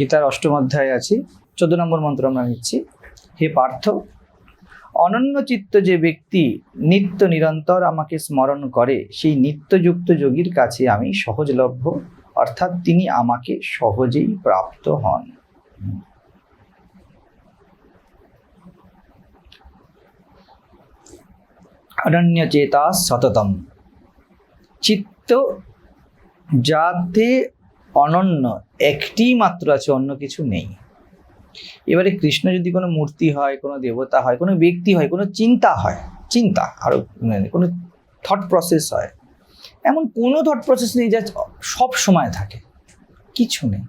গীতার অষ্টম অধ্যায়ে আছি, চোদ্দ নম্বর মন্ত্র আমরা নিচ্ছি। হে পার্থ, অনন্য চিত্ত যে ব্যক্তি নিত্য নিরন্তর আমাকে স্মরণ করে, সেই নিত্যযুক্ত যোগীর কাছে আমি সহজলভ্য, অর্থাৎ তিনি আমাকে সহজেই প্রাপ্ত হন। অনন্য চেতা সততম। চিত্ত যাতে অনন্য একটি মাত্র আছে, অন্য কিছু নেই। এবারে কৃষ্ণ যদি কোনো মূর্তি হয়, কোনো দেবতা হয়, কোনো ব্যক্তি হয়, কোনো চিন্তা হয়, চিন্তা, আরও মানে কোনো থট প্রসেস হয়, এমন কোনো থট প্রসেস নেই যা সব সময় থাকে, কিছু নেই।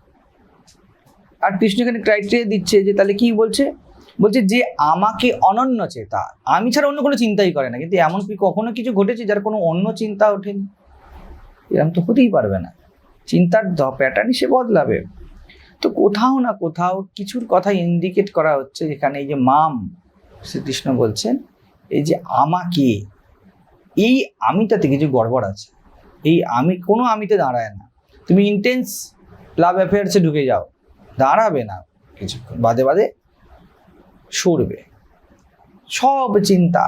আর কৃষ্ণ এখানে ক্রাইটেরিয়া দিচ্ছে যে, তাহলে কি বলছে? বলছে যে, আমাকে অনন্য চেতা, আমি ছাড়া অন্য কোনো চিন্তাই করে না, কিন্তু এমন কি কখনো কিছু ঘটেছে যার কোনো অন্য চিন্তা ওঠেনি? এরকম তো হতেই পারবে না। চিন্তার প্যাটার্নই সে বদলাবে। তো কোথাও না কোথাও কিছুর কথা ইন্ডিকেট করা হচ্ছে যেখানে এই যে মাম শ্রীকৃষ্ণ বলছেন, এই যে আমাকে, এই আমিটাতে কিছু গড়বড় আছে, এই আমি, কোনো আমিতে দাঁড়ায় না। তুমি ইন্টেন্স লাভ অ্যাফেয়ার্সে ঢুকে যাও, দাঁড়াবে না, কিছুক্ষণ বাদে বাদে সরবে। সব চিন্তা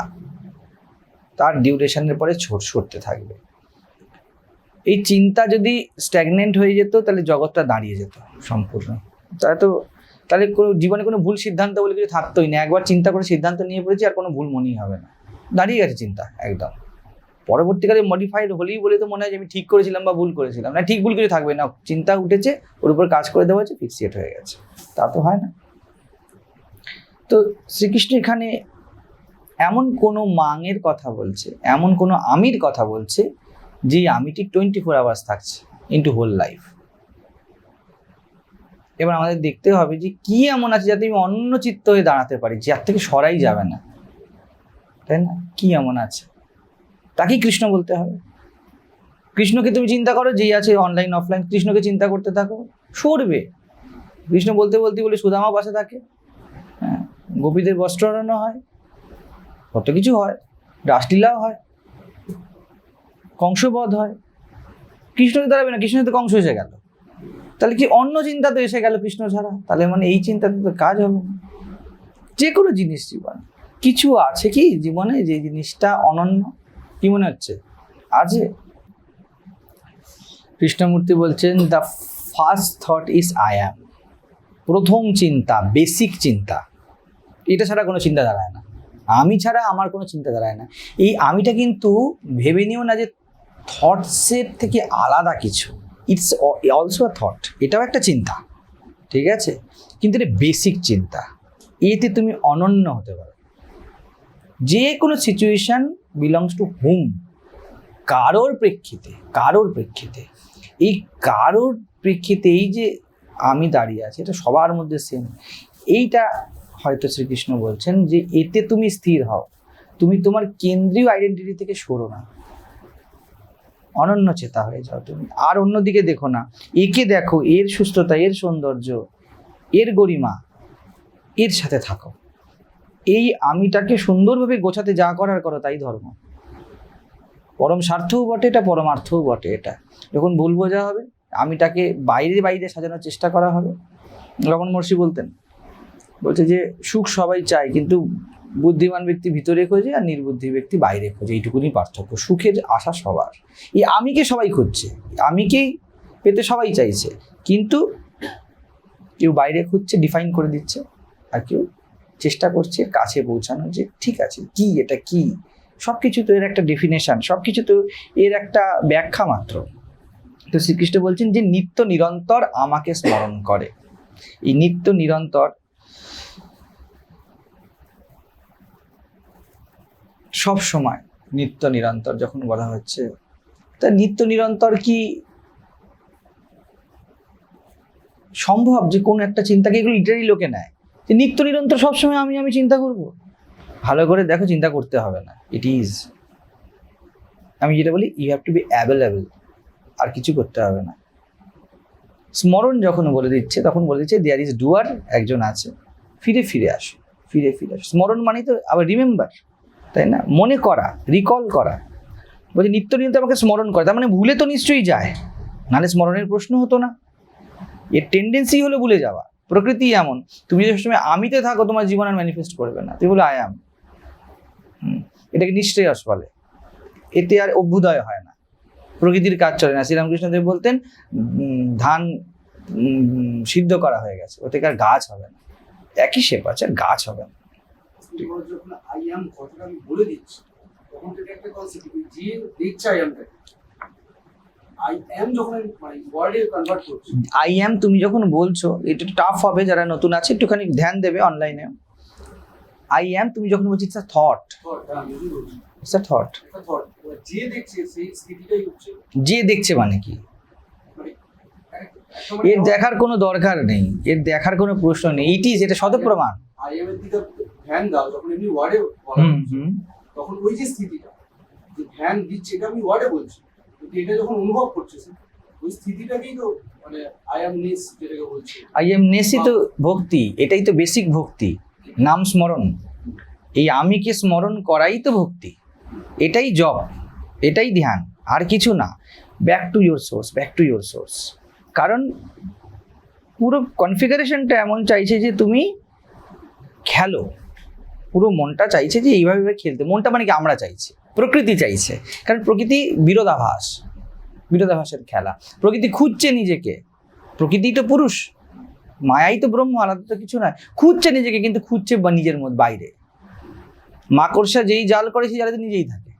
তার ডিউরেশনের পরে ছোট সরতে থাকবে। এই চিন্তা যদি স্ট্যাগনেন্ট হয়ে যেত, তাহলে জগৎটা দাঁড়িয়ে যেত সম্পূর্ণ। তাহলে তো, তাহলে কোনো, জীবনে কোনো ভুল সিদ্ধান্ত বলে কিছু থাকতোই না। একবার চিন্তা করে সিদ্ধান্ত নিয়ে পড়েছি, আর কোনো ভুল মনেই হবে না। দাঁড়িয়ে গেছে চিন্তা, একদম। পরবর্তীকালে মডিফাইড হলেই বলে তো মনে হয় যে আমি ঠিক করেছিলাম বা ভুল করেছিলাম। না, ঠিক ভুল কিছু থাকবে না। চিন্তা উঠেছে, ওর উপর কাজ করে দেওয়া হয়েছে ফিক্সিয়েট হয়ে গেছে। তা তো হয় না। তো শ্রীকৃষ্ণ এখানে এমন কোনো মাঙের কথা বলছে, এমন কোনো আমির কথা বলছে যে আমিটি টোয়েন্টি ফোর আওয়ার্স থাকছে ইন্টু হোল লাইফ এবার আমাদের দেখতে হবে যে কি এমন আছে যাতে আমি অন্য চিত্ত হয়ে দাঁড়াতে পারি, যার থেকে সরাই যাবে না। তাই না? কি এমন আছে? তাকেই কৃষ্ণ বলতে হবে। কৃষ্ণকে তুমি চিন্তা করো, যেই আছে অনলাইন অফলাইন কৃষ্ণকে চিন্তা করতে থাকো। সরবে। কৃষ্ণ বলতে বলতে বলে সুদামা পাশে থাকে। হ্যাঁ গোপীদের বস্ত্র হয়। কত কিছু হয়। রাসলীলাও হয়। কংসবধ হয়। কৃষ্ণকে দাঁড়াবে না, কৃষ্ণ তো কংস এসে গেল, তাহলে কি অন্য চিন্তা তো এসে গেল কৃষ্ণ ছাড়া? তাহলে মানে এই চিন্তাতে তো কাজ হবে না। যে কোনো জিনিস জীবন। কিছু আছে কি জীবনে যে জিনিসটা অনন্য? কি মনে হচ্ছে? আছে? কৃষ্ণমূর্তি বলছেন the first thought is I am প্রথম চিন্তা বেসিক চিন্তা। এটা ছাড়া কোনো চিন্তা দাঁড়ায় না। আমি ছাড়া আমার কোনো চিন্তা দাঁড়ায় না। এই আমিটা কিন্তু ভেবে নিও না যে থটসের থেকে আলাদা কিছু। ইটস অলসো আ থট এটাও একটা চিন্তা। ঠিক আছে? কিন্তু এটা বেসিক চিন্তা। এতে তুমি অনন্য হতে পারো। যে কোনো সিচুয়েশন বিলংস টু হুম কারোর প্রেক্ষিতে কারোর প্রেক্ষিতে। এই কারোর প্রেক্ষিতে এই যে আমি দাঁড়িয়ে আছি, এটা সবার মধ্যে সেম এইটা হয়তো শ্রীকৃষ্ণ বলছেন যে এতে তুমি স্থির হও। তুমি তোমার কেন্দ্রীয় আইডেন্টিটি থেকে সরো না। অনন্য চেতা হয়ে যাও তুমি। আর অন্যদিকে দেখো না, একে দেখো এর সুস্থতা, এর সৌন্দর্য, এর গরিমা, এর সাথে থাকো। এই আমিটাকে সুন্দরভাবে গোছাতে যা করার করো তাই ধর্ম। পরম স্বার্থও বটে, এটা পরমার্থও বটে এটা। যখন ভুল বোঝা হবে, আমিটাকে বাইরে বাইরে সাজানোর চেষ্টা করা হবে। রমন মহর্ষি বলতেন, বলছে যে, সুখ সবাই চায়, কিন্তু বুদ্ধিমান ব্যক্তি ভিতরে খোঁজে আর নির্বুদ্ধি ব্যক্তি বাইরে খোঁজে। এইটুকুনি পার্থক্য। সুখের আশা সবার। এই আমিকে সবাই খুঁজছে? আমিকেই পেতে সবাই চাইছে? কিন্তু কেউ বাইরে খুঁজছে ডিফাইন করে দিচ্ছে, আর কেউ চেষ্টা করছে কাছে পৌঁছানো যে ঠিক আছে, কি এটা কি? সব কিছু তো এর একটা ডেফিনেশন সব কিছু তো এর একটা ব্যাখ্যা মাত্র। তো শ্রীকৃষ্ণ বলছেন যে নিত্য নিরন্তর আমাকে স্মরণ করে। এই নিত্য নিরন্তর সব সময় নিত্য নিরন্তর যখন বলা হচ্ছে, তা নিত্য নিরন্তর কি সম্ভব যে কোন একটা চিন্তাকে এগুলো লিটারি লোকে নেয়? যে নিত্য নিরন্তর সবসময় আমি আমি চিন্তা করব। ভালো করে দেখো, চিন্তা করতে হবে না। ইট ইজ আমি যেটা বলি you have to be available আর কিছু করতে হবে না। স্মরণ যখন বলে দিচ্ছে, তখন বলে দিচ্ছে দেয়ার ইজ ডুয়ার একজন আছে। ফিরে ফিরে আসো। ফিরে ফিরে আসো। স্মরণ মানে তো আবার রিমেম্বার তাই না? মনে করা রিকল করা। বলছে নিত্য নিত্য আমাকে স্মরণ করে, তার মানে ভুলে তো নিশ্চয়ই যায়। নাহলে স্মরণের প্রশ্ন হতো না। এর টেন্ডেন্সি হলো ভুলে যাওয়া। প্রকৃতি এমন। তুমি যদি সবসময় আমিতে থাকো, তোমার জীবন আর ম্যানিফেস্ট করবে না। তুমি বলে আয়াম এটাকে নিশ্চয়স বলে। এতে আর অভ্যুদয় হয় না। প্রকৃতির কাজ চলে না। শ্রীরামকৃষ্ণদেব বলতেন ধান সিদ্ধ করা হয়ে গেছে। ওতে আর গাছ হবে না। একই শেপ আছে, আর গাছ হবে না। যখন আই অ্যাম কথাটা আমি বলে দিচ্ছি। তখন তো একটা কনসেপ্ট যে দেখছে আই অ্যামটা আই অ্যাম যখন মানে ওয়ার্ডে কনভার্ট করছি। আই এম তুমি যখন বলছো এটা টাফ হবে যারা নতুন আছে একটুখানি ধ্যান দেবে অনলাইনে আই এম তুমি যখন বলছি it's a thought it's a thought যে দেখছে সেই স্থিতিটাই হচ্ছে। যে দেখছে মানে কি? মানে এর দেখার কোনো দরকার নেই। এর দেখার কোনো প্রশ্ন নেই। ইট ইজ এটা শতপ্রমাণ আই এম এর দিকে ধ্যান দাও যখন এমনি ওয়ার্ডে বলা তখন ওই যে স্থিতিটা যে ধ্যান দিচ্ছে এটা আমি ওয়ার্ডে বলছি। কিন্তু এটা যখন অনুভব করছে ওই স্থিতিটাকেই তো মানে আই অ্যাম নেস যেটাকে বলছি। আই এম নেসি তো ভক্তি এটাই তো বেসিক ভক্তি। নাম স্মরণ। এই আমিকে স্মরণ করাই তো ভক্তি। এটাই জব এটাই ধ্যান আর কিছু না। Back to your source back to your source কারণ পুরো কনফিগারেশনটা এমন চাইছে যে তুমি খেলো। পুরো মনটা চাইছে যে এইভাবে খেলতে। মনটা মানে কি আমরা চাইছি। প্রকৃতি চাইছে। কারণ প্রকৃতি বিরোধাভাস। বিরোধাভাসের খেলা। প্রকৃতি খুঁজছে নিজেকে। প্রকৃতি তো পুরুষ। মায়াই তো ব্রহ্ম, আলাদা তো কিছু নয়। খুঁজছে নিজেকে কিন্তু খুঁজছে বা নিজের মধ্যে, বাইরে। মাকড়সা যেই জাল করে, সেই জালে নিজেই থাকে।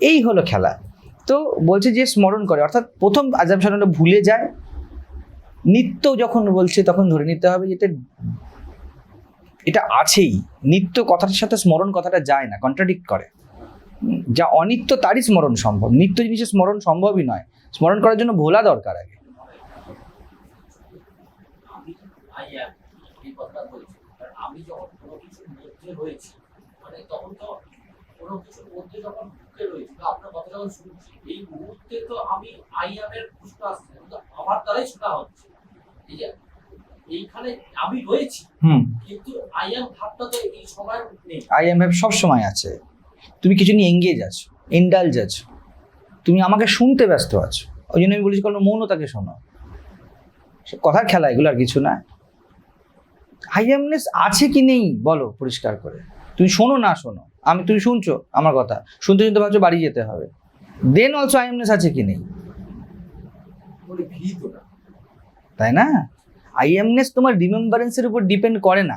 এই হলো খেলা। তো বলছে যে স্মরণ করে। অর্থাৎ প্রথম আজাম সালানটা ভুলে যায়। নিত্য যখন বলছে, তখন ধরে নিতে হবে যেটা এটা আছেই। নিত্য কথাটার সাথে স্মরণ কথাটা যায় না কন্ট্রাডিক্ট করে। যা অনিত্য, তারই স্মরণ সম্ভব। নিত্য জিনিসের স্মরণ সম্ভবই নয়। স্মরণ করার জন্য ভোলা দরকার আগে। আমি যখন কোনো মধ্যে রয়েছি মানে তখন তো কোনো মধ্যে যখন ঢুকে আপনার কথা যখন শুনছি, এই মুহূর্তে তো আমি কিন্তু আমার দ্বারাই শোনা হচ্ছে। এই যে এইখানে আমি রয়েছি হুম। কিন্তু আই অ্যাম ভাবটা তো এই সময় নেই। আই এম হ্যাভ সব সময় আছে। তুমি কিছু নিয়ে এঙ্গেজ আছো ইন্ডালজ আছো। তুমি আমাকে শুনতে ব্যস্ত আছো। ওই জন্য আমি বলেছি কোনো মৌনতাকে শোনো। কথার খেলা এগুলো আর কিছু না। আইএমনেস আছে কি নেই? বলো পরিষ্কার করে। তুমি শোনো না শোনো। আমি তুমি শুনছো আমার কথা। শুনতে শুনতে ভাবছ বাড়ি যেতে হবে। দেন অলসো আইএমনেস আছে কি নেই? তাই না? আইএমনেস তোমার রিমেম্বারেন্সের উপর ডিপেন্ড করে না।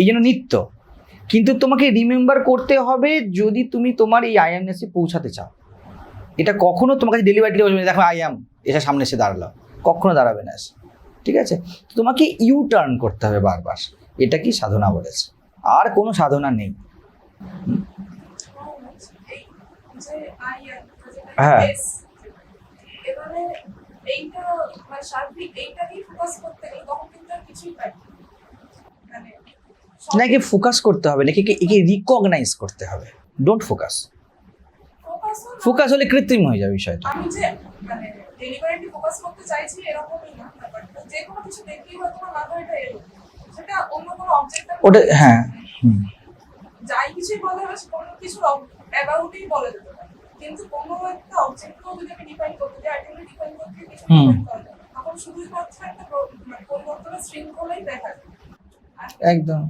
এই জন্য নিত্য। কিন্তু তোমাকে রিমেম্বার করতে হবে যদি তুমি তোমার এই আইএমনেসে পৌঁছাতে চাও। এটা কখনো তোমার কাছে ডেলিভারি বলবে দেখো আই আইএম এসে সামনে এসে দাঁড়াল। কখনো দাঁড়াবে না ঠিক আছে? তোমাকে ইউ টার্ন করতে হবে বারবার। এটা কি সাধনা বলেছে? আর কোনো সাধনা নেই। হ্যাঁ। এইটা মানে সার্বিক এইটাকেই ফোকাস করতে গেলে তখন কিন্তু আর কিছুই পাই। মানে নাকি ফোকাস করতে হবে নাকি একে- রিকগনাইজ করতে হবে ডোন্ট ফোকাস। ফোকাস হলে কৃত্রিম হয়ে যাবে বিষয়টা আমি যে মানে ডেলিভারিটি ফোকাস করতে চাইছি এরকমই না ব্যাপারটা যে কোনো কিছু দেখলেই হয়তো আমার মাথায় এটা এলো সেটা অন্য কোনো অবজেক্ট ওটা হ্যাঁ যাই কিছুই বলা হবে কোনো কিছুর অ্যাবাউটই বলা যেতে পারে কিন্তু কোনো একটা অবজেক্টকেও যদি আমি ডিফাইন করতে যাই ডিফাইন করতে কিছু তখন শুধুমাত্র একটা মানে পরিবর্তনের শৃঙ্খলাই দেখা একদম।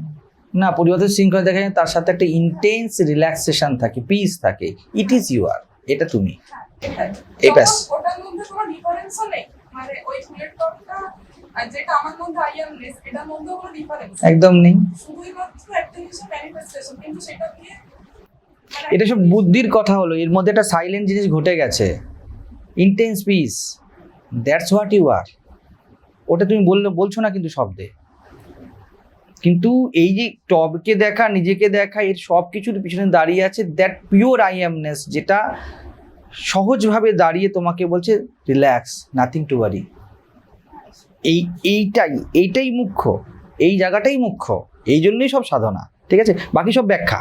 না পরিবর্তন শৃঙ্খলা দেখা যায় তার সাথে একটা ইন্টেন্স রিল্যাক্সেশন থাকে পিস থাকে। ইট ইজ ইউ আর এটা তুমি। হ্যাঁ, এই ব্যাস। ওটার মধ্যে কোনো ডিফারেন্সও নেই। মানে ওই ফুলের টপটা যেটা আমার মধ্যে আইএমনেস এটার মধ্যেও কোনো ডিফারেন্স একদম নেই। শুধুই মাত্র একটা ম্যানিফেস্টেশন কিন্তু সেটা দিয়ে এটা সব বুদ্ধির কথা হলো, এর মধ্যে একটা সাইলেন্ট জিনিস ঘটে গেছে। Intense peace that's what you are ওটা তুমি বললে, বলছো না কিন্তু শব্দে। কিন্তু এই যে টবকে দেখা, নিজেকে দেখা, এর সব কিছুর পিছনে দাঁড়িয়ে আছে দ্যাট পিওর আই এমনেস যেটা সহজভাবে দাঁড়িয়ে তোমাকে বলছে রিল্যাক্স নাথিং টু ওয়ারি এই, এইটাই এইটাই মুখ্য। এই জায়গাটাই মুখ্য। এই জন্যই সব সাধনা, ঠিক আছে? বাকি সব ব্যাখ্যা।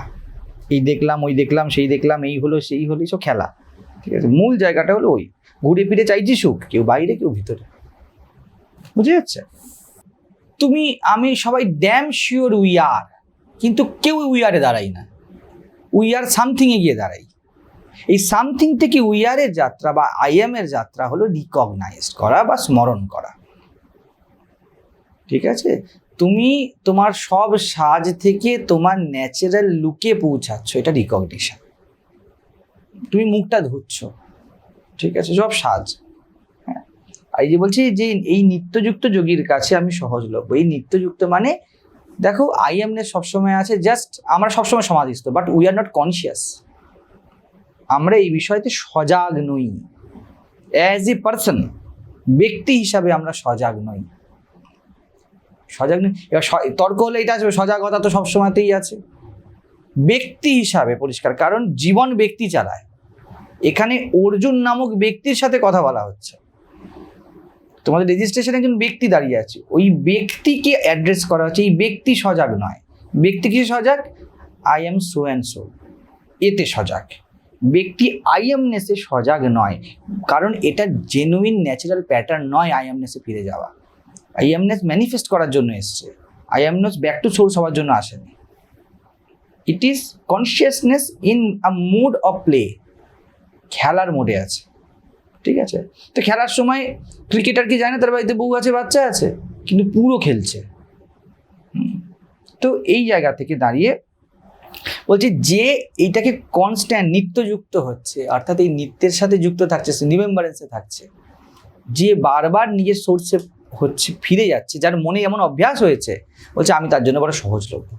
এই দেখলাম, ওই দেখলাম, সেই দেখলাম, এই হলো, সেই হলো সব খেলা। ঠিক আছে? মূল জায়গাটা হলো ওই। ঘুরে ফিরে চাইছি সুখ, কেউ বাইরে, কেউ ভিতরে। বুঝে যাচ্ছে? তুমি, আমি সবাই ড্যাম শিওর উই আর কিন্তু কেউ উই আরে দাঁড়াই না। উই আর সামথিংয়ে গিয়ে দাঁড়াই। এই সামথিং থেকে উই আরের যাত্রা বা আইএম এর যাত্রা হলো রিকগনাইজ করা বা স্মরণ করা। ঠিক আছে? তুমি তোমার সব সাজ থেকে তোমার ন্যাচারাল লুকে পৌঁছাচ্ছ, এটা রিকগনিশন তুমি মুখটা ধুচ্ছ, ঠিক আছে? সব সাজ। হ্যাঁ? এই যে বলছি যে এই নিত্যযুক্ত যোগীর কাছে আমি সহজলভ্য। এই নিত্যযুক্ত মানে দেখো আই আইএমনেস সবসময় আছে জাস্ট আমরা সবসময় সমাধিস্থ but we are not conscious আমরা এই বিষয়তে সজাগ নই। অ্যাজ এ পার্সন ব্যক্তি হিসাবে আমরা সজাগ নই। সজাগ নই। এবার তর্ক হলে এটা আসবে, সজাগতা তো সবসময়তেই আছে। ব্যক্তি হিসাবে পরিষ্কার, কারণ জীবন ব্যক্তি চালায়। এখানে অর্জুন নামক ব্যক্তির সাথে কথা বলা হচ্ছে। তোমাদের রেজিস্ট্রেশনে একজন ব্যক্তি দাঁড়িয়ে আছে। ওই ব্যক্তিকে অ্যাড্রেস করা হচ্ছে, এই ব্যক্তি সজাগ নয়। ব্যক্তি কি সজাগ? I am so and so এতে সজাগ। ব্যক্তি আইএমনেসে সজাগ নয়। কারণ এটা জেনুইন ন্যাচারাল প্যাটার্ন নয় আইএমনেসে ফিরে যাওয়া। আইএমনেস ম্যানিফেস্ট করার জন্য এসছে। I I amness back to source হওয়ার জন্য আসেনি। It is consciousness in a mood of play খেলার মোডে আছে। ঠিক আছে? তো খেলার সময় ক্রিকেটার কি জানে? তার বাড়িতে বউ আছে, বাচ্চা আছে, কিন্তু পুরো খেলছে। তো এই জায়গা থেকে দাঁড়িয়ে বলছি যে এইটাকে কনস্ট্যান্ট নিত্য যুক্ত হচ্ছে, অর্থাৎ এই নিত্যের সাথে যুক্ত থাকছে, সে রিমেম্বারেন্সে থাকছে, যে বারবার নিজের সোর্সে হচ্ছে, ফিরে যাচ্ছে, যার মনে এমন অভ্যাস হয়েছে, বলছে, আমি তার জন্য বড় সহজ সহজলভ্য।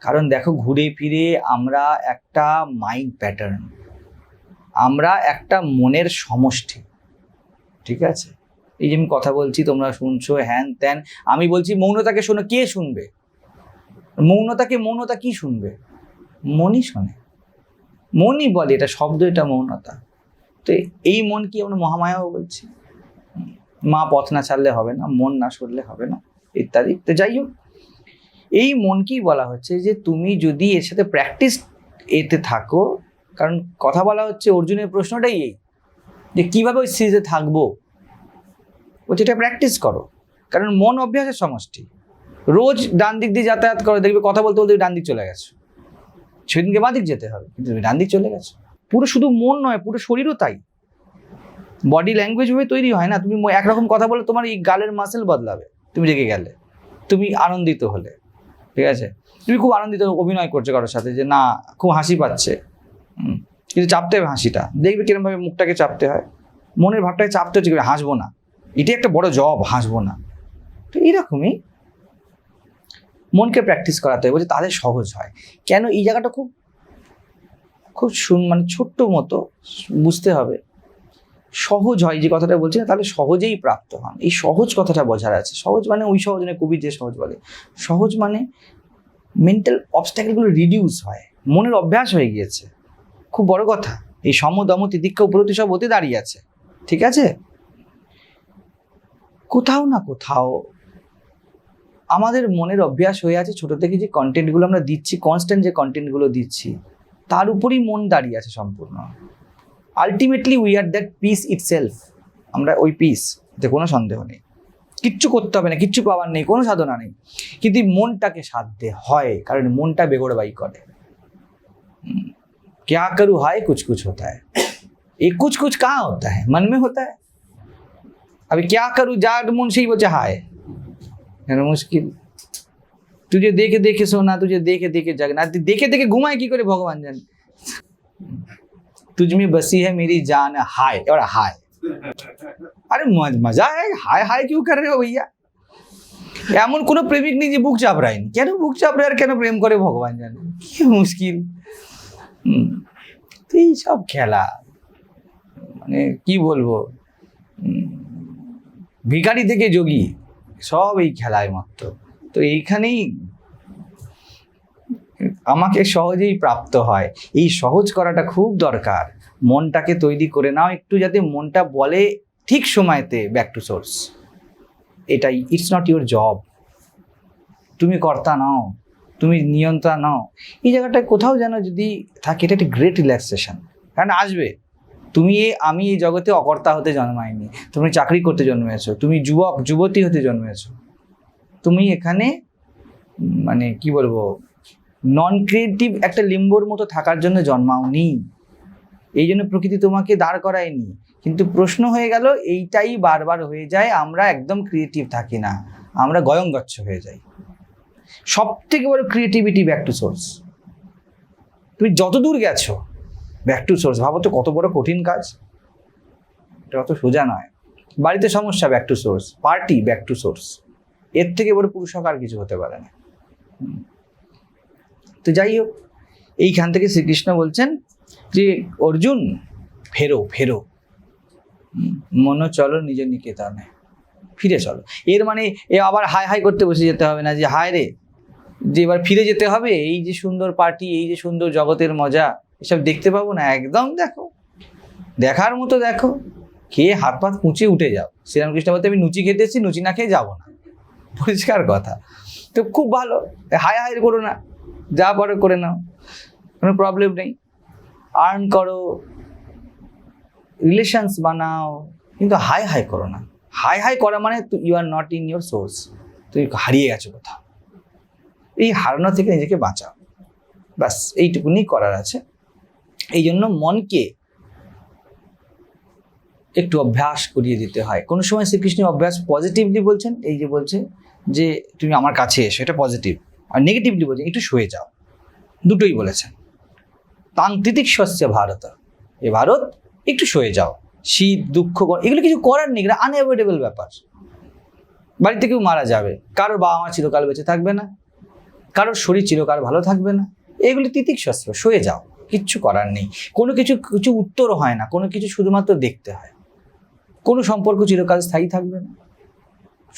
কারণ দেখো, ঘুরে ফিরে আমরা একটা মাইন্ড প্যাটার্ন আমরা একটা মনের সমষ্টি, ঠিক আছে? এই যে আমি কথা বলছি, তোমরা শুনছো, হ্যান ত্যান, আমি বলছি, মৌনতাকে শোনো, কে শুনবে? মৌনতাকে, মৌনতা কি শুনবে? মনই শোনে। মনই বলে, এটা শব্দ, এটা মৌনতা। তো এই মন কি আমরা মহামায়াও বলছি। মা পথ না ছাড়লে হবে না, মন না সরলে হবে না, ইত্যাদি। তো যাই হোক, এই মনকেই বলা হচ্ছে যে তুমি যদি এর সাথে প্র্যাকটিস এতে থাকো, কারণ কথা বলা হচ্ছে অর্জুনের প্রশ্নটাই এই, যে কীভাবে ওই সিরিজে থাকব? বলছে এটা প্র্যাকটিস করো, কারণ মন অভ্যাসের সমষ্টি। রোজ ডান দিক দিয়ে যাতায়াত করো, দেখবে কথা বলতে বলতে ডান দিক চলে গেছো। সেদিনকে বাঁ দিক যেতে হবে, কিন্তু ডান দিক চলে গেছো। পুরো শুধু মন নয়, পুরো শরীরও তাই। বডি ল্যাঙ্গুয়েজ ভাবে তৈরি হয় না, তুমি একরকম কথা বলে তোমার এই গালের মাসেল বদলাবে, তুমি রেগে গেলে, তুমি আনন্দিত হলে, ঠিক আছে? তুমি খুব আনন্দিত অভিনয় করছ কারোর সাথে যে, না, খুব হাসি পাচ্ছে। কিন্তু চাপতে হবে হাসিটা, দেখবে কিরমভাবে মুখটাকে চাপতে হয়, মনের ভাবটাকে চাপতে হচ্ছে, হাসবো না এটি একটা বড় জব হাসবো না। তো এইরকমই মনকে প্র্যাকটিস করাতে হবে বলছে তাদের সহজ হয়। কেন এই জায়গাটা খুব খুব শুন মানে ছোট্ট মতো, বুঝতে হবে সহজ হয় যে কথাটা বলছি না, তাহলে সহজেই প্রাপ্ত হন। এই সহজ কথাটা বোঝার আছে। সহজ মানে ওই সহজ নয়, কবি যে সহজ বলে। সহজ মানে মেন্টাল অবস্ট্যাকেলগুলো রিডিউস হয়। মনের অভ্যাস হয়ে গিয়েছে। খুব বড় কথা। এই সমদম তিতিক্ষা উপরতি সব হতে দাঁড়িয়ে আছে। ঠিক আছে? কোথাও না কোথাও আমাদের মনের অভ্যাস হয়ে আছে ছোট থেকে যে কন্টেন্টগুলো আমরা দিচ্ছি কনস্ট্যান্ট যে কন্টেন্টগুলো দিচ্ছি, তার উপরই মন দাঁড়িয়ে আছে সম্পূর্ণ। ultimately we are that peace itself আমরা ওই পিস এতে কোনো সন্দেহ নেই কিচ্ছু করতে হবে না কিচ্ছু পাওয়ার নেই কোনো সাধনা নেই কিন্তু এই মনটাকে সাধতে হয় কারণ মনটা বেগড়বাই করে हम्म, क्या करूँ हाय कुछ कुछ होता है ये कुछ कुछ कहाँ होता है मन में होता है अभी क्या करूँ जाग मन से ही बोलते हाय है ना मुश्किल तुझे देखे देखे सोना तुझे देखे देखे जगना देखे देखे घुमाए की करे भगवान जाने तुझ में बसी है मेरी जान हाय और हाय अरे मज- मजा है हाय हाय क्यों कर रहे हो भैया এমন কোনো প্রেমিক নেই যে বুক চাপড়ায়নি কেন বুক চাপড়ায় আর কেন প্রেম করে ভগবান জানে কি মুশকিল হুম, তো এই সব খেলা মানে কি বলবো হুম, ভিখারি থেকে যোগী সব এই খেলায় মাত্র তো এইখানেই আমাকে সহজেই প্রাপ্ত হয়। এই সহজ করাটা খুব দরকার। মনটাকে তৈরি করে নাও একটু যাতে মনটা বলে ঠিক সময়তে ব্যাক টু সোর্স এটাই ইটস নট ইউর জব তুমি কর্তা নাও, তুমি নিয়ন্ত্রণ নাও। এই জায়গাটায় কোথাও যেন যদি থাকে, এটা একটা গ্রেট রিল্যাক্সেশন কারণ আসবে। তুমি আমি এই জগতে অকর্তা হতে জন্মাইনি। তুমি চাকরি করতে জন্মেছো। তুমি যুবক, যুবতী হতে জন্মেছো। তুমি এখানে মানে কি বলব? নন ক্রিয়েটিভ একটা লিম্বর মতো থাকার জন্য জন্মাওনি। এই জন্য প্রকৃতি তোমাকে দাঁড় করায়নি। কিন্তু প্রশ্ন হয়ে গেল, এইটাই বারবার হয়ে যায়, আমরা একদম ক্রিয়েটিভ থাকি না। আমরা গয়ঙ্গচ্ছ হয়ে যাই। সব থেকে বড় ক্রিয়েটিভিটি ব্যাক টু সোর্স তুমি যত দূর গেছো ব্যাক টু সোর্স ভাবো তো কত বড় কঠিন কাজ। এটা অত সোজা নয়। বাড়িতে সমস্যা back to source party back to source এর থেকে বড় আর কিছু হতে পারে না। তো যাই হোক, এইখান থেকে শ্রীকৃষ্ণ বলছেন যে, অর্জুন, ফেরো ফেরো। মনো চলো নিজের নিকেতনে। ফিরে চলো। এর মানে এ আবার হাই হাই করতে বসে যেতে হবে না, যে, হায় রে, যে, এবার ফিরে যেতে হবে? এই যে সুন্দর পার্টি, এই যে সুন্দর জগতের মজা, এসব দেখতে পাবো না? একদম দেখো। দেখার মতো দেখো। খেয়ে হাত পাত মুচে উঠে যাও। শ্রীরামকৃষ্ণ বলতে, আমি লুচি খেতেছি লুচি না খেয়ে যাব না। পরিষ্কার কথা। তো খুব ভালো। হায় হায় করো না। যা পারো করে নাও। কোনো প্রবলেম নেই। আর্ন করো। রিলেশনস বানাও। কিন্তু হাই হাই করো না। হাই হাই করা মানে তুই you are not in your source তুই হারিয়ে গেছো কোথাও। এই হারানো থেকে নিজেকে বাঁচাও। ব্যাস, এইটুকুনি করার আছে। এই জন্য মনকে একটু অভ্যাস করিয়ে দিতে হয়। কোনো সময় শ্রীকৃষ্ণ অভ্যাস পজিটিভলি বলছেন, এই যে বলছে যে, তুমি আমার কাছে এসো, এটা পজিটিভ আর নেগেটিভলি বলছেন একটু শুয়ে যাও। দুটোই বলেছেন। তান্ত্রিক শস্য ভারত। এ ভারত, একটু সয়ে যাও। শীত, দুঃখ এগুলো কিছু করার নেই, এগুলো আনঅ্যাভয়েডেবল ব্যাপার। বাড়িতে কেউ মারা যাবে, কারোর বাবা মা চিরকাল বেঁচে থাকবে না, কারোর শরীর চিরকাল ভালো থাকবে না। এগুলি তিতিক শস্ত্র সয়ে যাও, কিচ্ছু করার নেই। কোনো কিছু কিছু উত্তর হয় না, কোনো কিছু শুধুমাত্র দেখতে হয়। কোনো সম্পর্ক চিরকাল স্থায়ী থাকবে না।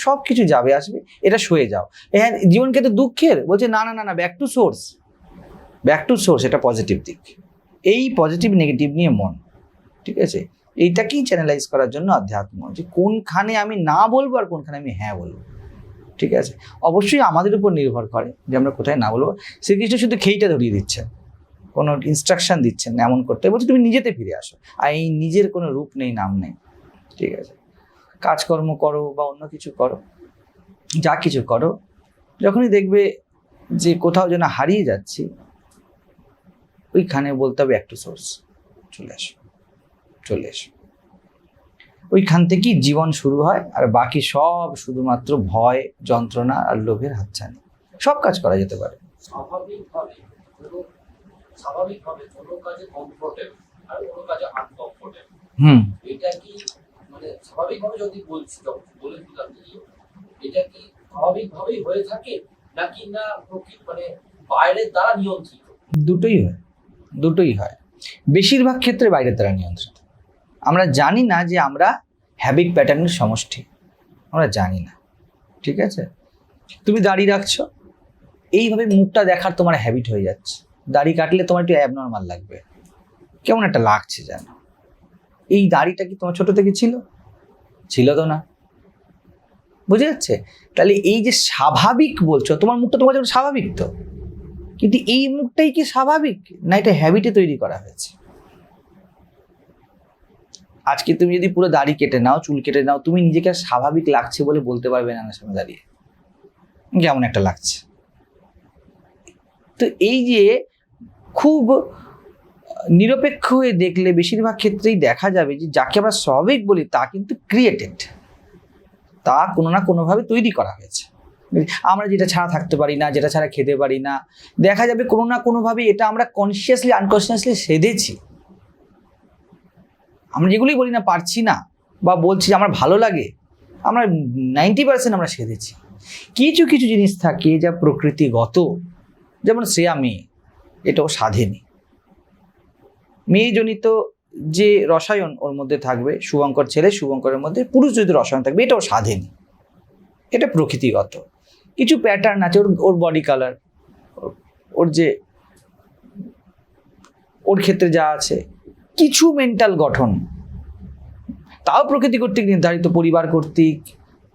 সব কিছু যাবে, আসবে, এটা সয়ে যাও। হ্যাঁ জীবনকে তো দুঃখের, বলছে না না না না back to source back to source এটা পজিটিভ দিক। এই পজিটিভ নেগেটিভ নিয়ে মন, ঠিক আছে? এইটাকেই চ্যানেলাইজ করার জন্য অধ্যাত্ম যে কোনখানে আমি না বলব আর কোনখানে আমি হ্যাঁ বলব, ঠিক আছে? অবশ্যই আমাদের উপর নির্ভর করে যে আমরা কোথায় না বলব। শ্রীকৃষ্ণ শুধু খেইটা ধরিয়ে দিচ্ছেন, কোনো ইনস্ট্রাকশন দিচ্ছেন এমন করতে। বলছে, তুমি নিজেতে ফিরে আসো। আর এই নিজের কোনো রূপ নেই, নাম নেই, ঠিক আছে? কাজকর্ম করো বা অন্য কিছু করো যা কিছু করো যখনই দেখবে যে কোথাও যেন হারিয়ে যাচ্ছি ওইখানে বলতে হবে একটু সোর্স চলে আসো চলে এসো ওইখান থেকেই জীবন শুরু হয় আর বাকি সব শুধুমাত্র ভয় যন্ত্রণা আর লোভের হাতছানি। সব কাজ করা যেতে পারে। হুম। এটা কি মানে স্বাভাবিকভাবে যদি বলছি বলে দিলাম এটা কি স্বাভাবিকভাবেই হয়ে থাকে নাকি না প্রকৃতি মানে বাইরের দ্বারা নিয়ন্ত্রিত? দুটোই হয় দুটোই হয়। বেশিরভাগ ক্ষেত্রে বাইরের দ্বারা নিয়ন্ত্রিত। আমরা জানি না যে আমরা হ্যাবিট প্যাটার্নের সমষ্টি। আমরা জানি না। ঠিক আছে? তুমি দাড়ি রাখছো, এইভাবে মুখটা দেখার তোমার হ্যাবিট হয়ে যাচ্ছে। দাড়ি কাটলে তোমার একটু অ্যাবনর্মাল লাগবে। কেমন একটা লাগছে যেন। এই দাড়িটা কি তোমার ছোট থেকে ছিল? ছিল তো না। বুঝে যাচ্ছে? তাহলে এই যে স্বাভাবিক বলছো তোমার মুখটা তোমার জন্য স্বাভাবিক তো? কিন্তু এই মুখটাই কি স্বাভাবিক? না এটা হ্যাবিটে তৈরি করা হয়েছে? আজকে তুমি যদি পুরো দাড়ি কেটে নাও চুল কেটে নাও তুমি নিজেকে স্বাভাবিক লাগছে বলে বলতে পারবে না সামনে দাঁড়িয়ে কেমন একটা লাগছে? তো এই যে খুব নিরপেক্ষ হয়ে দেখলে বেশিরভাগ ক্ষেত্রেই দেখা যাবে যে যাকে আমরা স্বাভাবিক বলি তা কিন্তু ক্রিয়েটেড তা কোনো না কোনোভাবে তৈরি করা হয়েছে। আমরা যেটা ছাড়া থাকতে পারি না, যেটা ছাড়া খেতে পারি না, দেখা যাবে কোনো না কোনোভাবে এটা আমরা কনসিয়াসলি আনকনসিয়াসলি সেধেছি। আমরা যেগুলি বলি না পারছি না বা বলছি আমার ভালো লাগে, আমরা নাইনটি পার্সেন্ট আমরা সেধেছি। কিছু কিছু জিনিস থাকে যা প্রকৃতিগত। যেমন শ্রেয়া মেয়ে এটাও সাধেনি মেয়েজনিত যে রসায়ন ওর মধ্যে থাকবে, শুভঙ্কর ছেলে, শুভঙ্করের মধ্যে পুরুষ যদি রসায়ন থাকবে এটাও স্বাধীন। এটা প্রকৃতিগত। কিছু প্যাটার্ন আছে ওর ওর বডি কালার ওর যে ওর ক্ষেত্রে যা আছে, কিছু মেন্টাল গঠন। তাও প্রকৃতি কর্তৃক নির্ধারিত, পরিবার কর্তৃক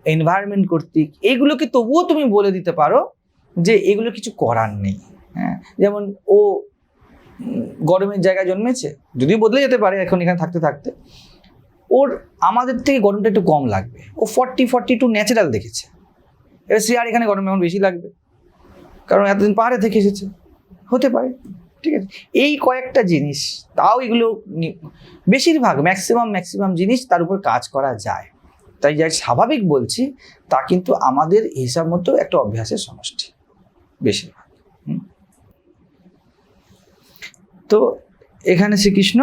এনভায়রনমেন্ট কর্তৃক, এগুলোকে তবুও তুমি বলে দিতে পারো যে এগুলো কিছু করার নেই। হ্যাঁ যেমন ও গরমের জায়গায় জন্মেছে, যদিও বদলে যেতে পারে এখন এখানে থাকতে থাকতে। ওর আমাদের থেকে গরমটা একটু কম লাগবে। ও ফর্টি ফর্টি টু ন্যাচারাল দেখেছে। এবার সে আর এখানে গরম এখন বেশি লাগবে। কারণ এতদিন পাহাড়ে থেকে এসেছে। হতে পারে, ঠিক আছে। এই কয়েকটা জিনিস, তাও এগুলো বেশিরভাগ ম্যাক্সিমাম ম্যাক্সিমাম জিনিস তার উপর কাজ করা যায়। তাই যাই স্বাভাবিক বলছি, তা কিন্তু আমাদের হিসাব মতো একটা অভ্যাসের সমষ্টি, বেশিরভাগ হুম। তো এখানে শ্রীকৃষ্ণ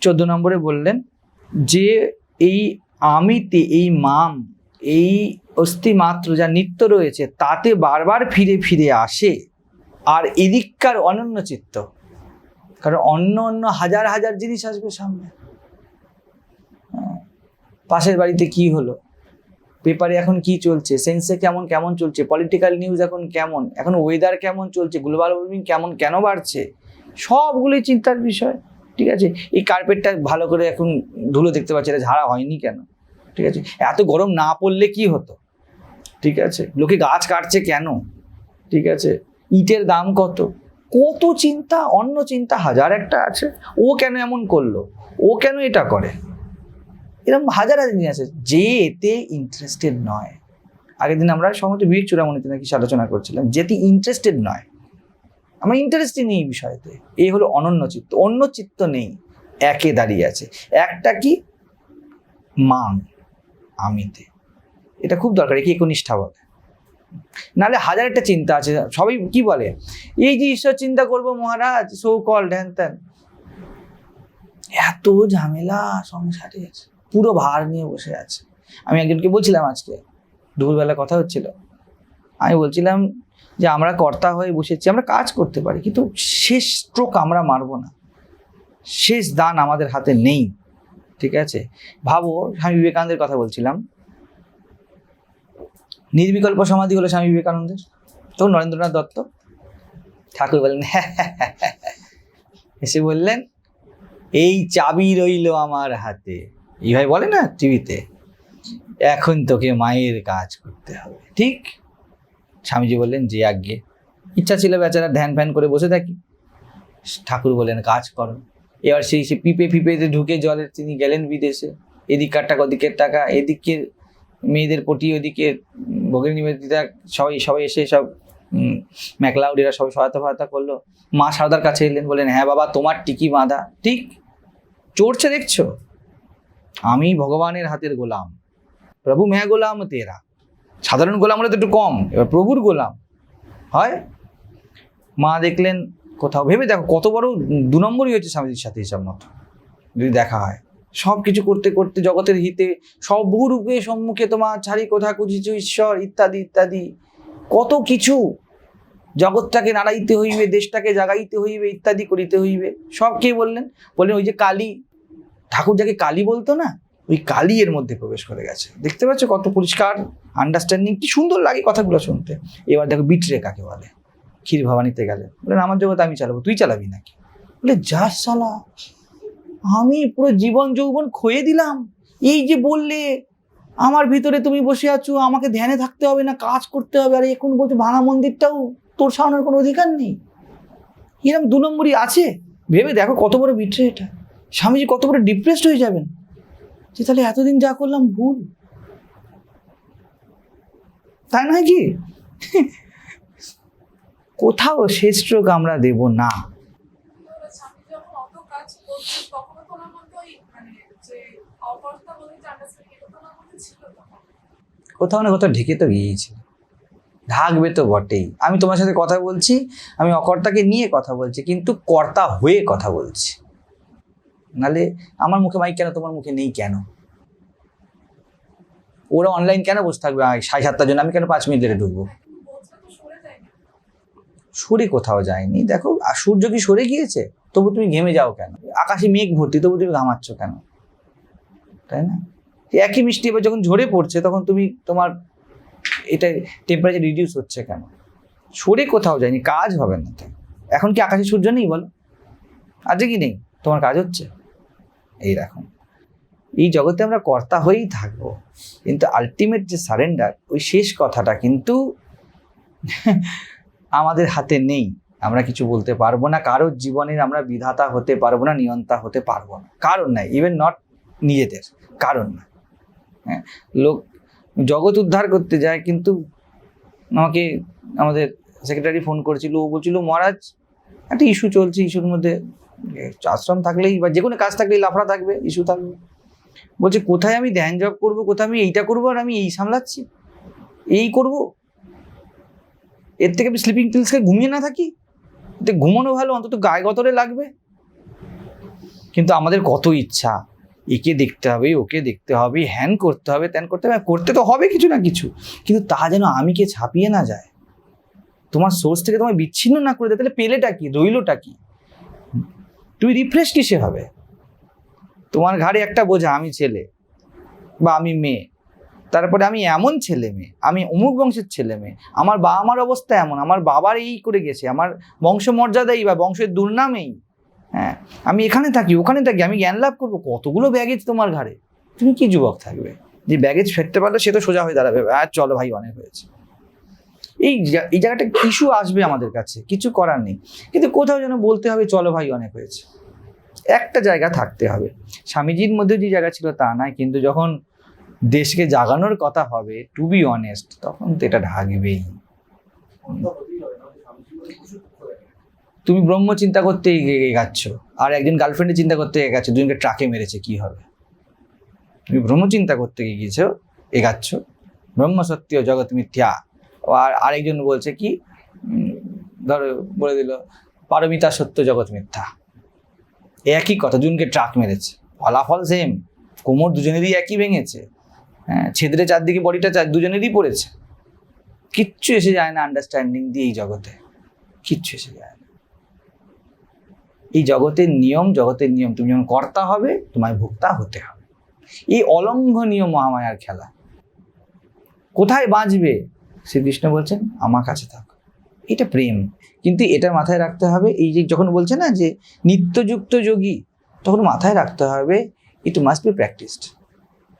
চোদ্দ নম্বরে বললেন যে এই আমিতে, এই মাম, এই অস্থিমাত্র যা নিত্য রয়েছে, তাতে বারবার ফিরে ফিরে আসে আর এদিককার অনন্য চিত্ত। কারণ অন্য অন্য হাজার হাজার জিনিস আসবে সামনে। হ্যাঁ। পাশের বাড়িতে কি হলো? পেপারে এখন কি চলছে? সেন্সে কেমন কেমন চলছে? পলিটিক্যাল নিউজ এখন কেমন? এখন ওয়েদার কেমন চলছে? গ্লোবাল ওয়ার্মিং কেমন, কেন বাড়ছে? সবগুলোই চিন্তার বিষয়, ঠিক আছে? এই কার্পেটটা ভালো করে এখন ধুলো দেখতে পাচ্ছি, এটা ঝাড়া হয়নি কেন? ঠিক আছে? এত গরম না পড়লে কি হতো? ঠিক আছে? লোকে গাছ কাটছে কেন? ঠিক আছে? ইটের দাম কত? কত চিন্তা, অন্য চিন্তা, হাজার একটা আছে। ও কেন এমন করল? ও কেন এটা করে? এরকম হাজার হাজার জিনিস আছে, যে এতে ইন্টারেস্টেড নয়। আগের দিন আমরা সমস্ত বিবেক চূড়ামণিতে নাকি আলোচনা করছিলাম যেতে ইন্টারেস্টেড নয়। আমার ইন্টারেস্টই নেই এই বিষয়তে। এই হলো অনন্য চিত্ত। অন্য চিত্ত নেই। একে দাঁড়িয়ে আছে। একটা কি? মান। আমিতে। এটা খুব দরকার। একে একনিষ্ঠা বলে। নাহলে হাজার একটা চিন্তা আছে। সবাই কি বলে? এই যে ঈশ্বর চিন্তা করব মহারাজ সো কল হ্যান ত্যান। এত ঝামেলা সংসারে পুরো ভার নিয়ে বসে আছে। আমি একজনকে বলছিলাম আজকে। দুপুরবেলা কথা হচ্ছিল। আমি বলছিলাম যে আমরা কর্তা হয়ে বসেছি আমরা কাজ করতে পারি কিন্তু শেষ স্ট্রোক আমরা মারবো না। শেষ দান আমাদের হাতে নেই ঠিক আছে? ভাবো স্বামী বিবেকানন্দের কথা বলছিলাম। নির্বিকল্প সমাধি হলো স্বামী বিবেকানন্দের। তো নরেন্দ্রনাথ দত্ত ঠাকুর বললেন "হ্যাঁ, এসে বললেন এই চাবি রইল আমার হাতে। এইভাবে বলে না টিভিতে এখন তোকে মায়ের কাজ করতে হবে। ঠিক স্বামীজি বললেন, যে আজ্ঞে। ইচ্ছা ছিল বেচারা ধ্যান ফ্যান করে বসে থাকি। ঠাকুর বললেন, কাজ করো। এবার সেই সে পিপে পিপেতে ঢুকে জলের তিনি গেলেন বিদেশে। এদিককার টাকা, ওদিকের টাকা এদিকে মেয়েদের পটি, ওদিকে ভোগের নিবেদিতা সবাই সবাই এসে সব ম্যাকলাউডেরা সবাই সহায়তা সহায়তা করল। মা সারদার কাছে এলেন বলেন হ্যাঁ বাবা, তোমার টিকি বাঁধা। ঠিক? চড়ছে দেখছ? আমি ভগবানের হাতের গোলাম। প্রভু ম্যা গোলাম তেরা। সাধারণ গোলাম হলে তো একটু কম। এবার প্রভুর গোলাম। হয়? মা দেখলেন কোথাও। ভেবে দেখো, কত বড় দু নম্বরই হয়েছে স্বামীজির সাথে হিসাব মতো যদি দেখা হয়। সব কিছু করতে করতে জগতের হিতে, সব বহুরূপে সম্মুখে তোমার ছাড়ি কোথা কুচিছু ঈশ্বর? ইত্যাদি ইত্যাদি। কত কিছু জগৎটাকে নাড়াইতে হইবে, দেশটাকে জাগাইতে হইবে, ইত্যাদি করিতে হইবে। সব কে বললেন? বললেন ওই যে কালী। ঠাকুর যাকে কালী বলতো না? ওই কালী এর মধ্যে প্রবেশ করে গেছে। দেখতে পাচ্ছ কত পরিষ্কার? আন্ডারস্ট্যান্ডিং কি সুন্দর লাগে কথাগুলো শুনতে। এবার দেখো বিটরে কাকে বলে? ক্ষীর ভবানিতে গেলে। বলেন আমার জগৎ আমি চালাবো। তুই চালাবি নাকি? বলে, যা সালা আমি পুরো জীবন যৌবন খয়ে দিলাম। এই যে বললে, আমার ভিতরে তুমি বসে আছো, আমাকে ধ্যানে থাকতে হবে না, কাজ করতে হবে। আর এখন বলছো, ভাঙা মন্দিরটাও তোর সামনের কোনো অধিকার নেই। এরকম দু নম্বরই আছে। ভেবে দেখো কত বড় বিট্রে এটা। স্বামীজি কত বড় ডিপ্রেসড হয়ে যাবেন। যে তাহলে এতদিন যা করলাম, ভুল। তাই নয় কি? কোথাও শেষ স্ট্রোক আমরা দেব না। কোথাও না কোথাও ঢেকে তো গিয়েছিল ঢাকবে তো বটেই। আমি তোমার সাথে কথা বলছি, আমি অকর্তাকে নিয়ে কথা বলছি, কিন্তু কর্তা হয়ে কথা বলছি। নালে আমার মুখে মাইক কেন? তোমার মুখে নেই কেন? ওরা অনলাইন কেন বসে থাকবে? সাড়ে সাতটার জন্য আমি কেন পাঁচ মিনিট লেটে ঢুকবো? সরে কোথাও যায়নি। দেখো সূর্য কি সরে গিয়েছে? তবু তুমি ঘেমে যাও কেন? আকাশে মেঘ ভর্তি, তবু তুমি ঘামাচ্ছ কেন? তাই না? একই মিষ্টি এবার যখন ঝরে পড়ছে, তখন তুমি তোমার এটা টেম্পারেচার রিডিউস হচ্ছে কেন? সরে কোথাও যায়নি, কাজ হবে না তো। এখন কি আকাশে সূর্য নেই বলো? আজকে কি নেই? তোমার কাজ হচ্ছে? এই রকম এই জগতে আমরা কর্তা হয়েই থাকব। কিন্তু আলটিমেট যে সারেন্ডার ওই শেষ কথাটা কিন্তু আমাদের হাতে নেই। আমরা কিছু বলতে পারব না। কারোর জীবনের আমরা বিধাতা হতে পারব না, নিয়ন্তা হতে পারব না। কারণ নাই ইভেন নট নিজেদের, কারণ না হ্যাঁ লোক জগৎ উদ্ধার করতে যায়, কিন্তু আমাকে, আমাদের সেক্রেটারি ফোন করেছিল, ও বলছিল, মহারাজ, একটা ইস্যু চলছে ইস্যুর মধ্যে আশ্রম থাকলেই বা যে কোনো কাজ থাকলেই লাফড়া থাকবে ইস্যু থাকবে। বলছে, কোথায় আমি ধ্যান জব করব? কোথায় আমি এইটা করব আর আমি এই সামলাচ্ছি? এই করব? এর থেকে আমি স্লিপিং পিলসকে ঘুমিয়ে না থাকি? এতে ঘুমানো ভালো, অন্তত গায়ে গতরে লাগবে। কিন্তু আমাদের কত ইচ্ছা? একে দেখতে হবে, ওকে দেখতে হবে হ্যান করতে হবে ত্যান করতে হবে, করতে তো হবে কিছু না কিছু। কিন্তু তা যেন আমি কে ছাপিয়ে না যায়। তোমার সোর্স থেকে তোমায় বিচ্ছিন্ন না করে দেয়, তাহলে পেলেটা কি? রইলটা কি? তুমি রিফ্রেশ কিসে হবে? তোমার ঘাড়ে একটা বোঝা, আমি ছেলে বা আমি মেয়ে। তারপরে আমি এমন ছেলে মেয়ে, আমি অমুক বংশের ছেলে মেয়ে, আমার বাবা মার অবস্থা এমন, আমার বাবার এই করে গেছে, আমার বংশ মর্যাদাই বা বংশের দুর্নামেই। হ্যাঁ আমি এখানে থাকি, ওখানে থাকি, আমি জ্ঞান লাভ করব, কতগুলো ব্যাগেজ তোমার ঘাড়ে? তুমি কি যুবক থাকবে? যে ব্যাগেজ ফেরতে পারলে সে তো সোজা হয়ে দাঁড়াবে, আর চলো ভাই, অনেক হয়েছে। এই এই জায়গাটা ইস্যু আসবে আমাদের কাছে, কিছু করার নেই। কিন্তু কোথাও যেন বলতে হবে, চলো ভাই, অনেক হয়েছে। একটা জায়গা থাকতে হবে। স্বামীজির মধ্যে যে জায়গা ছিল তা নয়, কিন্তু যখন দেশকে জাগানোর কথা হবে টু বি অনেস্ট তখন তো এটা ঢাকবেই। তুমি ব্রহ্ম চিন্তা করতে এগাচ্ছ, আর একজন গার্লফ্রেন্ডের চিন্তা করতে এগাচ্ছ দুজনকে ট্রাকে মেরেছে, কি হবে? তুমি ব্রহ্ম চিন্তা করতে গিয়েছো এগাচ্ছ, ব্রহ্ম সত্য জগৎ মিথ্যা। আর আরেকজন বলছে কি ধরো, বলে দিল, পারমিতা সত্য জগৎ মিথ্যা। একই কথা, দুজনকে ট্রাক মেরেছে। ফলাফল সেম কোমর দুজনেরই একই ভেঙেছে। হ্যাঁ ছেদরে চারদিকে বডিটা চার, দুজনেরই পড়েছে। কিচ্ছু এসে যায় না আন্ডারস্ট্যান্ডিং দিয়ে এই জগতে। কিচ্ছু এসে যায় না। এই জগতের নিয়ম জগতের নিয়ম, তুমি যখন কর্তা হবে, তোমায় ভোক্তা হতে হবে। এই অলঙ্ঘনীয় মহামায়ার খেলা। কোথায় বাঁচবে? শ্রীকৃষ্ণ বলছেন, আমার কাছে থাকো। এটা প্রেম। কিন্তু এটা মাথায় রাখতে হবে, এই যে যখন বলছে না যে নিত্যযুক্ত যোগী, তখন মাথায় রাখতে হবে ইট মাস্ট বি প্র্যাকটিসড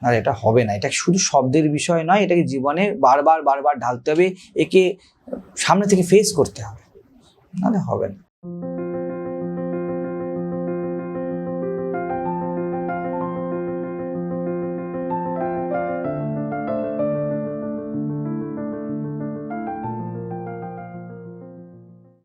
আর এটা হবে না, এটা শুধু শব্দের বিষয় নয়, এটাকে জীবনে বারবার বারবার ঢালতে হবে, একে সামনে থেকে ফেস করতে হবে। নাহলে হবে না।